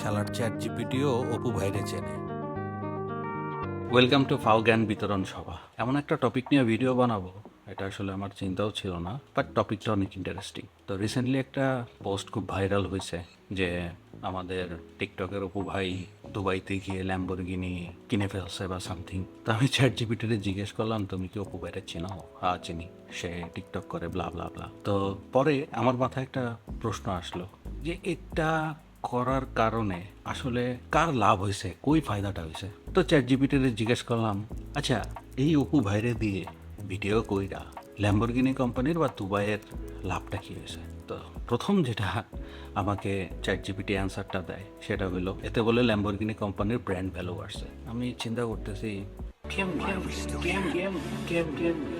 শালার চ্যাট জিপিটিও অপু ভাইরে চেনে। ওয়েলকাম টু ফাও জ্ঞান বিতরণ সভা। এমন একটা টপিক নিয়ে ভিডিও বানাবো, এটা আসলে আমার চিন্তাও ছিল না বাট টপিকটা অনেক ইন্টারেস্টিং তো রিসেন্টলি একটা পোস্ট খুব ভাইরাল হয়েছে যে আমাদের টিকটকের অপু ভাই দুবাইতে গিয়ে ল্যাম্বরগিনি কিনে ফেলছে বা সামথিং তো আমি চ্যাট জিপিটিতে জিজ্ঞেস করলাম, তুমি কি অপু ভাইরে চেনাও হ্যাঁ চিনি। সে টিকটক করে ব্লা ব্লা ব্লা তো পরে আমার মাথায় একটা প্রশ্ন আসলো যে এটা করার কারণে আসলে কার লাভ হয়েছে? কই ফায়দাটা হয়েছে? তো চ্যাট জিপিটিতে জিজ্ঞেস করলাম আচ্ছা এই অপু ভাইরে দিয়ে ভিডিও কইরা ল্যাম্বরগিনি কোম্পানির বা দুবাইয়ের লাভটা কি হয়েছে? তো প্রথম যেটা আমাকে চ্যাট জিপিটি অ্যান্সারটা দেয়, সেটা হলো এতে বলে ল্যাম্বরগিনি কোম্পানির ব্র্যান্ড ভ্যালু আসছে আমি চিন্তা করতেছি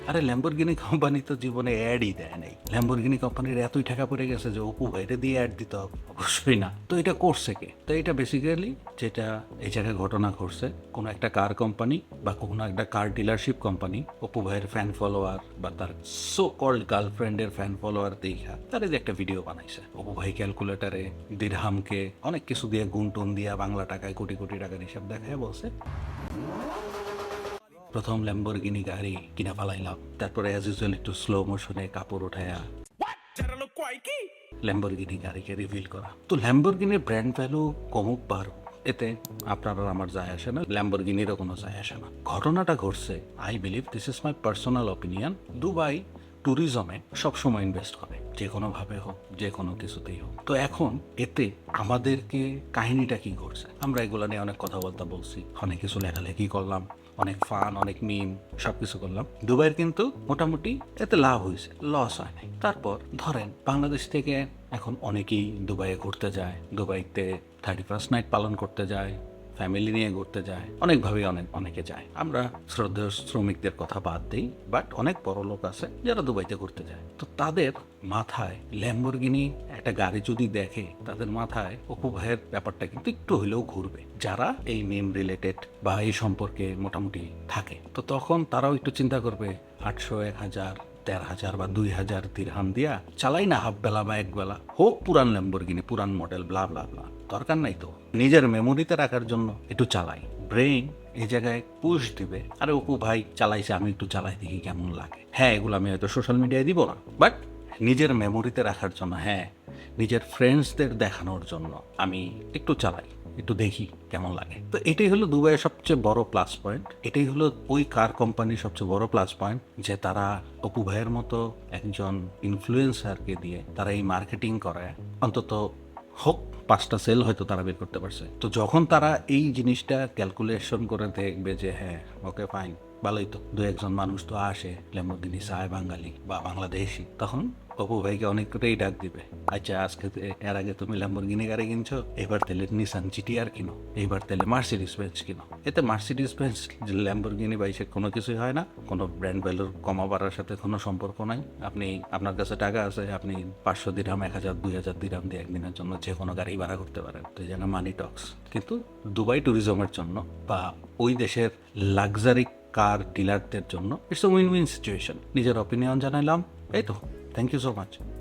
আরে ল্যাম্বরগিনি কোম্পানি তো জীবনে অ্যাডই দেয় নাই ল্যাম্বরগিনি কোম্পানির এতই টাকা পড়ে গেছে যে অপু ভাইরে দিয়ে অ্যাড দিতে হবে। অবশ্যই না। তো এটা করছে কে? তো এটা বেসিক্যালি যেটা এই জায়গায় ঘটনা ঘটছে কোনো একটা কার কোম্পানি বা কোনো একটা কার ডিলারশিপ কোম্পানি অপু ভাইয়ের ফ্যান ফলোয়ার বা তার সো কল্ড গার্লফ্রেন্ডের ফ্যান ফলোয়ার দেখা তার যে একটা ভিডিও বানাইছে। অপু ভাই ক্যালকুলেটারে দিরহামকে অনেক কিছু দিয়ে গুণ টুন দিয়া বাংলা টাকায় কোটি কোটি টাকার হিসাব দেখায় বলছে। প্রথম ল্যাম্বরগিনি গাড়ি কিনা পালাইলাম। তারপরে অ্যাজ ইউজুয়াল একটু স্লো মোশনে কাপড় উঠায়া ল্যাম্বরগিনি গাড়িকে রিভিল করা। তো ল্যাম্বরগিনির ব্র্যান্ড ভ্যালু কমুক বাড়ুক এতে আপনার আমার যায় আসে না ল্যাম্বরগিনিরও কোনো যায় আসে না। ঘটনাটা ঘটছে I believe this is my personal opinion Dubai ট্যুরিজমে সবসময় ইনভেস্ট করে যে কোনোভাবে হোক যে কোনো কিছুতেই হোক। তো এখন এতে আমাদেরকে কাহিনীটা কি করছে আমরা এগুলো নিয়ে অনেক কথাবার্তা বলছি অনেক কিছু লেখালেখি করলাম অনেক ফান অনেক মিম সবকিছু করলাম। দুবাইয়ের কিন্তু মোটামুটি এতে লাভ হয়েছে লস হয় নাই। তারপর ধরেন, বাংলাদেশ থেকে এখন অনেকেই দুবাইয়ে ঘুরতে যায়, দুবাইতে থার্টি ফার্স্ট নাইট পালন করতে যায় ফ্যামিলি নিয়ে ঘুরতে যায়, অনেকভাবেই অনেক, অনেকে যায়। আমরা শ্রদ্ধেয় শ্রমিকদের কথা বাদ দিই বাট অনেক বড় লোক আছে যারা দুবাইতে ঘুরতে যায়। তো তাদের মাথায় ল্যাম্বরগিনি একটা গাড়ি যদি দেখে, তাদের মাথায় অপু ভাইয়ের ব্যাপারটা কিন্তু একটু হলেও ঘুরবে। যারা এই মেম রিলেটেড বা এই সম্পর্কে মোটামুটি থাকে, তো তখন তারাও একটু চিন্তা করবে, আটশো, এক হাজার, দেড় হাজার বা দুই হাজার তিরহাম দিয়া, চালাই না হাফ বেলা বা এক বেলা। হোক পুরান ল্যাম্বরগিনি পুরান মডেল ব্লা ব্লা ব্লা দরকার নাই তো। নিজের মেমোরিতে রাখার জন্য একটু চালাই। ব্রেইন এই জায়গায় পুশ দিবে। আরে অপু ভাই, চালাইছে, আমি একটু চালাই দেখি কেমন লাগে। হ্যাঁ এগুলো আমি হয়তো সোশ্যাল মিডিয়ায় দিব না। বাট নিজের মেমোরিতে রাখার জন্য হ্যাঁ নিজের ফ্রেন্ডসদের দেখানোর জন্য আমি একটু চালাই, একটু দেখি কেমন লাগে। তো এটাই হলো দুবাইয়ের সবচেয়ে বড় প্লাস পয়েন্ট এটাই হলো ওই কার কোম্পানির সবচেয়ে বড় প্লাস পয়েন্ট যে তারা অপু ভাইয়ের মতো একজন ইনফ্লুয়েন্সারকে দিয়ে তারা এই মার্কেটিং করে। অন্তত হোক। পাঁচটা সেল হয়তো তারা বের করতে পারছে। তো যখন তারা এই জিনিসটা ক্যালকুলেশন করে দেখবে যে হ্যাঁ ওকে ফাইন ভালোই তো। দু একজন মানুষ তো আসে লেম্বরগিনি সায় বাঙালি বা বাংলাদেশি, তখন অপু ভাইকে অনেকটাই ডাক দিবে। আচ্ছা আজকে এর আগে তুমি ল্যাম্বরগিনি গাড়ি কিনছো? এবার তাহলে নিসান জিটিআর কিনো। এইবার তাহলে মার্সিডিস বেঞ্চ কিনো। এতে মার্সিডিস বেঞ্চ ল্যাম্বরগিনি বাইসে কোনো কিছুই হয় না। কোনো ব্র্যান্ড ভ্যালুর কমা বাড়ার সাথে কোনো সম্পর্ক নাই। আপনি, আপনার কাছে টাকা আছে, আপনি পাঁচশো দিরাম এক হাজার, দুই হাজার দিরাম দিয়ে একদিনের জন্য যে কোনো গাড়ি ভাড়া করতে পারেন তো যেন মানি টক্স কিন্তু দুবাই ট্যুরিজমের জন্য বা ওই দেশের লাক্সারি কার ডিলারদের জন্য ইটস উইন উইন সিচুয়েশন নিজের অপিনিয়ন জানাইলাম, এই তো। Thank you so much